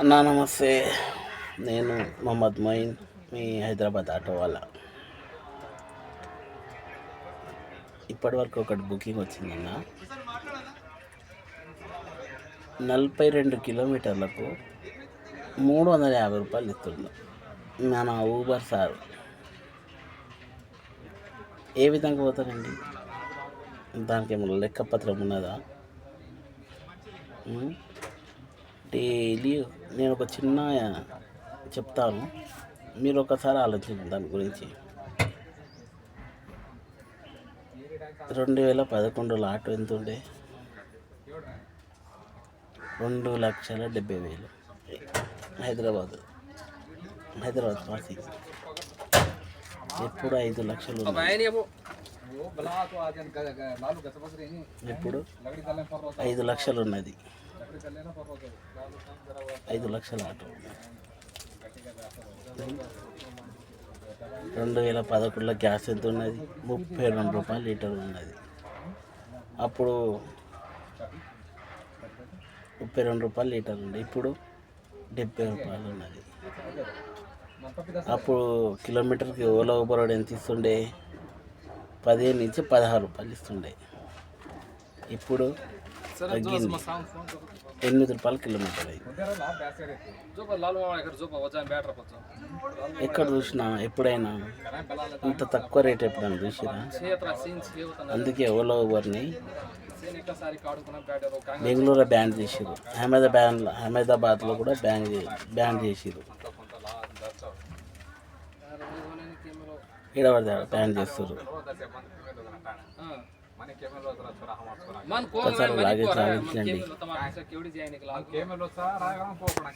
అన్నా నమస్తే. నేను మొహమ్మద్ మొయిన్ మీ హైదరాబాద్ ఆటో వాళ్ళ. ఇప్పటి వరకు ఒకటి బుకింగ్ వచ్చిందన్న. నలభై రెండు కిలోమీటర్లకు మూడు వందల యాభై రూపాయలు ఇస్తుంది మన ఊబర్ సార్. ఏ విధంగా పోతారండి? దానికి ఏమైనా లెక్కపత్రం ఉన్నదా? డైలీ నేను ఒక చిన్న చెప్తాను. మీరు ఒకసారి ఆలోచించండి దాని గురించి. రెండు వేల పదకొండులో ఆటో ఎంత ఉండే రెండు లక్షల డెబ్బై వేలు. హైదరాబాద్. హైదరాబాద్ పాసింగ్ ఎప్పుడు ఐదు లక్షలు. ఇప్పుడు ఐదు లక్షలు ఉన్నది. ఐదు లక్షల ఆటో. రెండు వేల పదకొండులో గ్యాస్ ఎంత ఉన్నది? ముప్పై రెండు రూపాయలు లీటర్ ఉన్నది. అప్పుడు ముప్పై రెండు రూపాయలు లీటర్ ఉంది ఇప్పుడు డెబ్బై రూపాయలు ఉన్నది. అప్పుడు కిలోమీటర్కి ఓలా ఊబర్ వాడు ఎంత ఇస్తుండే? పదిహేను నుంచి పదహారు రూపాయలు ఇస్తుండే. ఇప్పుడు తగ్గింది. ఎనిమిది రూపాయలు కిలోమీటర్ అయింది. ఎక్కడ చూసినా ఎప్పుడైనా ఇంత తక్కువ రేట్ ఎప్పుడైనా చూసిరా? అందుకే ఓలా ఊబర్ని బెంగళూరు బ్యాన్ చేసిరు అహ్మదాబాద్ అహ్మదాబాద్లో కూడా బ్యాన్ బ్యాన్ చేసిరు ఈడపడితే బ్యాన్ చేస్తారు మన కోరం మన కోరం కేవడి చేయనికి లాగు. కేమలో సార్ రాగం పోపణ